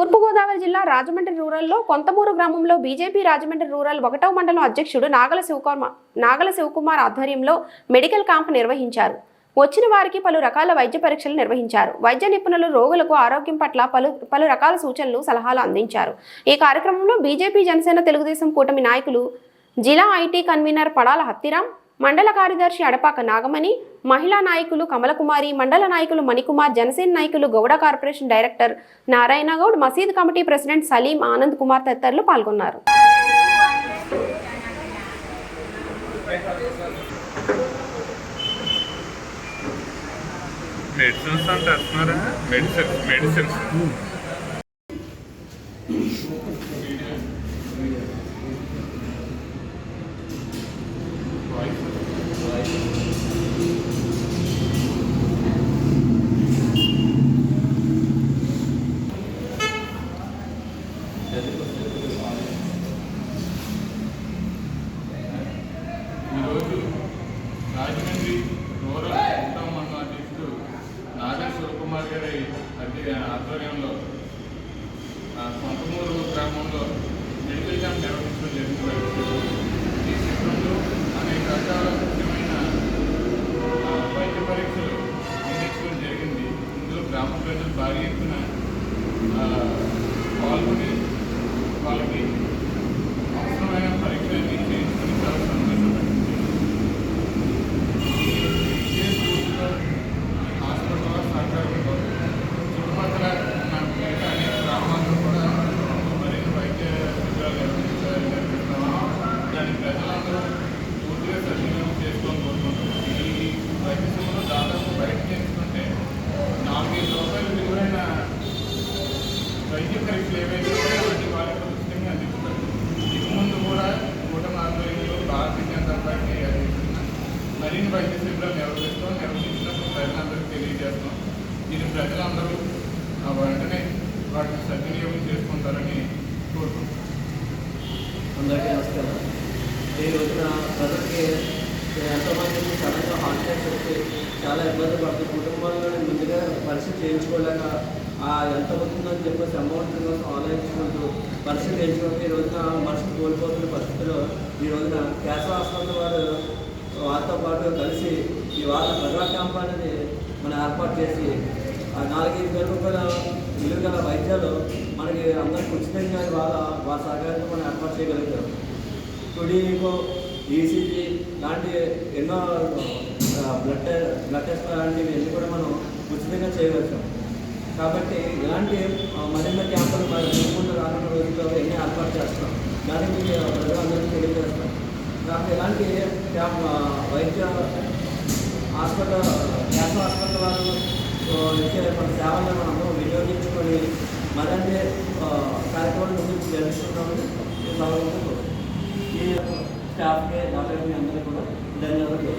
తూర్పుగోదావరి జిల్లా రాజమండ్రి రూరల్లో కొంతమూరు గ్రామంలో బీజేపీ రాజమండ్రి రూరల్ ఒకటవ మండలం అధ్యక్షుడు నాగల శివకుమార్ నాగల శివకుమార్ ఆధ్వర్యంలో మెడికల్ క్యాంప్ నిర్వహించారు. వచ్చిన వారికి పలు రకాల వైద్య పరీక్షలు నిర్వహించారు. వైద్య నిపుణులు రోగులకు ఆరోగ్యం పట్ల పలు పలు రకాల సూచనలు సలహాలు అందించారు. ఈ కార్యక్రమంలో బీజేపీ జనసేన తెలుగుదేశం కూటమి నాయకులు జిల్లా ఐటీ కన్వీనర్ పడాల హత్తిరాం మండల కార్యదర్శి అడపాక నాగమణి మహిళా నాయకులు కమలకుమారి మండల నాయకులు మణికుమార్ జనసేన నాయకులు గౌడ కార్పొరేషన్ డైరెక్టర్ నారాయణ గౌడ్ మసీద్ కమిటీ ప్రెసిడెంట్ సలీం ఆనంద్ కుమార్ తదితరులు పాల్గొన్నారు. మెడిసిన్స్ అంటే వస్తున్నారా మెడిసిన్స్ మెడిసిన్స్ గారి ఆధ్వర్యంలో సొంతమూరు గ్రామంలో మెడికల్ క్యాంప్ నిర్వహించడం జరిగింది ఈ శిబిరంలో అనేక రకాల ముఖ్యమైన వైద్య పరీక్షలు నిర్వహించడం జరిగింది. ఇందులో గ్రామ ప్రజలు భారీ ఎత్తున పాల్గొని వాళ్ళకి అవసరమైన పరీక్షలన్నీ చేయించుకుని చాలా సంతోషపడింది హాస్పిటల్ సహకారంతో చుట్టుపక్కల ఉన్న మిగతా అనేక గ్రామాల్లో కూడా మరిన్ని వైద్య శిబిరాలు నిర్వహించాలని నిర్వహిస్తామని దాని ప్రజలందరూ పూర్తిగా సద్వినియోగం చేసుకోవాలని కోరుకుంటున్నాం ఈ వైద్య శిబిరంలో దాదాపు బయట చేసుకుంటే నాలుగైదు రూపాయలు విలువైన వైద్య పరీక్షలు ఏవైతే ఉన్నాయో వాటి వాళ్ళకి ఉచితంగా అందిస్తారు ఇక ముందు కూడా కూటమి ఆధ్వర్యంలో భారతీయ జనతా పార్టీ అధ్యక్షుడిన మరిన్ని వైద్య నిర్వహిస్తాం నిర్వహించినప్పుడు ప్రజలందరికీ తెలియజేస్తాం దీని ప్రజలందరూ ఆ వెంటనే వాటిని సద్వినియోగం చేసుకుంటారని కోరుకుంటున్నాం. అందరికీ నమస్కారం. ఈ రోజున ప్రజలకి ఎంతమంది సడన్గా హార్ట్ అటాక్స్ వచ్చి చాలా ఇబ్బంది పడుతుంది కుటుంబాల్లో ముందుగా పరిస్థితి చేయించుకోలేక ఎంత అవుతుందని చెప్పేసి అమౌంట్ ఆలోచించుకుంటూ పరిస్థితి చేయించుకుంటూ ఈ రోజున మనిషి కోల్పోతున్న పరిస్థితిలో ఈ రోజున కేశవ హాస్పిటల్ వారు వారితో పాటు కలిసి ఈ వార ప్రజా క్యాంప్ అనేది మనం ఏర్పాటు చేసి ఆ నాలుగైదు వేల రూపాయల విలువ గల వైద్యాలు మనకి అందరికి ఉచితంగా వాళ్ళ వారి సహకారంతో మనం ఏర్పాటు చేయగలుగుతాం. టుడీకో ఈసీజీ లాంటి ఎన్నో బ్లడ్ బ్లడ్ టెస్ట్ లాంటివి ఎన్ని కూడా మనం ఉచితంగా చేయగలుగుతాం. కాబట్టి ఇలాంటి మరింత క్యాంపులు మరి ముందు రానున్న రోజుల్లో ఎన్ని ఏర్పాటు చేస్తాం. దానికి ప్రజలందరికీ తెలియజేస్తాం. నాకు ఎలాంటి వైద్య హాస్పిటల్ క్యాన్సర్ హాస్పిటల్ వాళ్ళు ఇచ్చే మన సేవలను మనము వినియోగించుకొని మరిన్ని కార్యక్రమాలు ముందుకు జరిపిస్తున్నామని ఈ స్టాఫ్కి డాక్టర్కి అందరికీ కూడా ధన్యవాదాలు.